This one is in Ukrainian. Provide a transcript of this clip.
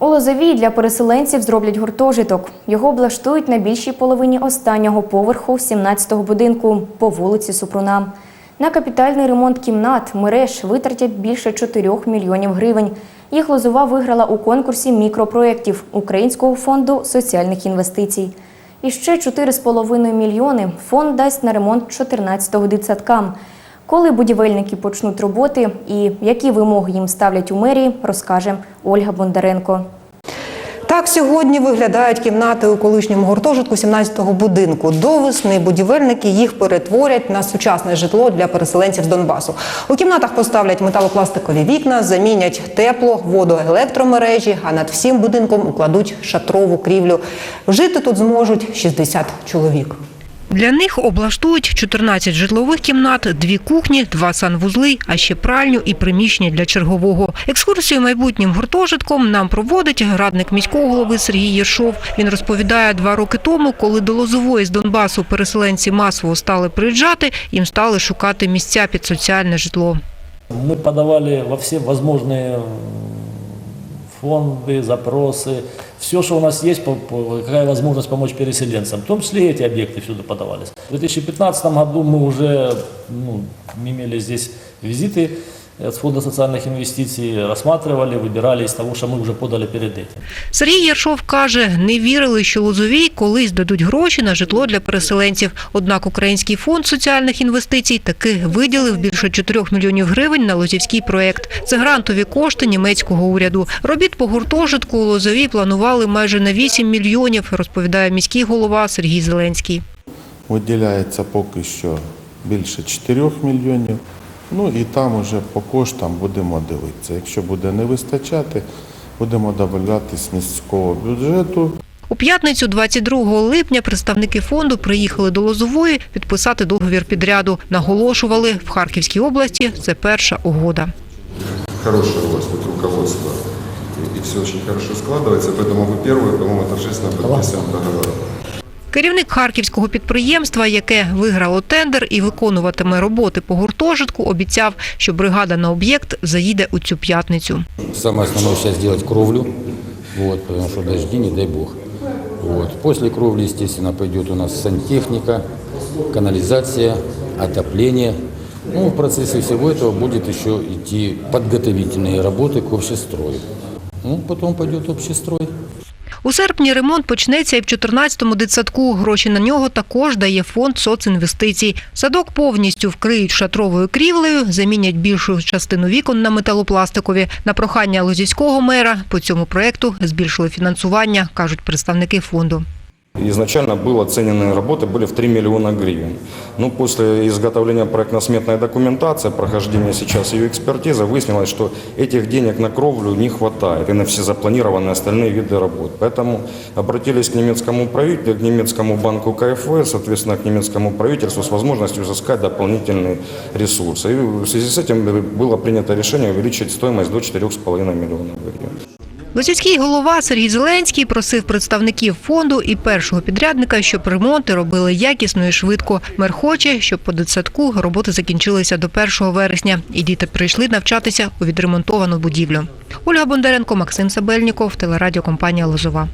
У Лозовій для переселенців зроблять гуртожиток. Його облаштують на більшій половині останнього поверху 17-го будинку по вулиці Супруна. На капітальний ремонт кімнат мереж витратять більше 4 мільйонів гривень. Їх Лозова виграла у конкурсі мікропроєктів Українського фонду соціальних інвестицій. І ще 4,5 мільйони фонд дасть на ремонт 14-го дитсадка. Коли будівельники почнуть роботи і які вимоги їм ставлять у мерії, розкаже Ольга Бондаренко. Так сьогодні виглядають кімнати у колишньому гуртожитку 17-го будинку. До весни будівельники їх перетворять на сучасне житло для переселенців з Донбасу. У кімнатах поставлять металопластикові вікна, замінять тепло, воду, електромережі, а над всім будинком укладуть шатрову крівлю. Жити тут зможуть 60 чоловік. Для них облаштують 14 житлових кімнат, дві кухні, два санвузли, а ще пральню і приміщення для чергового. Екскурсію майбутнім гуртожитком нам проводить радник міського голови Сергій Єршов. Він розповідає, два роки тому, коли до Лозової з Донбасу переселенці масово стали приїжджати, їм стали шукати місця під соціальне житло. Мы подавали во все возможные м, фонды, запросы, все, что у нас есть, по- по- какая возможность помочь переселенцам, в том числе и эти объекты всюду подавались. В 2015 году мы уже ну, имели здесь визиты от Фонда социальных инвестиций, рассматривали, выбирали из того, что мы уже подали перед этим. Сергій Єршов каже, не вірили, що Лозовій колись дадуть гроші на житло для переселенців. Однак Український фонд соціальних інвестицій таки виділив більше 4 мільйонів гривень на лозівський проєкт. Це грантові кошти німецького уряду. Робіт по гуртожитку у Лозовій планували майже на 8 мільйонів, розповідає міський голова Сергій Зеленський. Виділяється поки що більше 4 мільйонів. Ну і там уже по коштам будемо дивитися. Якщо буде не вистачати, будемо додавати з міського бюджету. У п'ятницю, 22 липня, представники фонду приїхали до Лозової підписати договір підряду. Наголошували, в Харківській області це перша угода. хорошее у вас тут руководство, и, все очень хорошо складывается, поэтому вы первые, по-моему, торжественно подписываем договор. Керівник харківського підприємства, яке виграло тендер і виконуватиме роботи по гуртожитку, обіцяв, що бригада на об'єкт заїде у цю п'ятницю. Самое основное сейчас сделать кровлю, вот, потому что дожди, не дай бог. Вот. После кровли, естественно, пойдет у нас сантехника, канализация, отопление. Ну, в процессе всего этого будет еще идти подготовительные работы к общестрою. Ну, потом пойдет общестрой. У серпні ремонт почнеться і в 14-му дитсадку. Гроші на нього також дає фонд соцінвестицій. Садок повністю вкриють шатровою крівлею, замінять більшу частину вікон на металопластикові. На прохання лозівського мера по цьому проекту збільшили фінансування, кажуть представники фонду. Изначально было оцененные работы были в 3 миллиона гривен. Но после изготовления проектно-сметной документации, прохождения сейчас ее экспертизы, выяснилось, что этих денег на кровлю не хватает и на все запланированные остальные виды работ. Поэтому обратились к немецкому правительству, к немецкому банку КФВ, соответственно, к немецкому правительству с возможностью изыскать дополнительные ресурсы. И в связи с этим было принято решение увеличить стоимость до 4,5 миллионов гривен. Лозівський голова Сергій Зеленський просив представників фонду і першого підрядника, щоб ремонти робили якісно і швидко. Мер хоче, щоб по дитсадку роботи закінчилися до 1 вересня, і діти прийшли навчатися у відремонтовану будівлю. Ольга Бондаренко, Максим Сабельніков, телерадіокомпанія Лозова.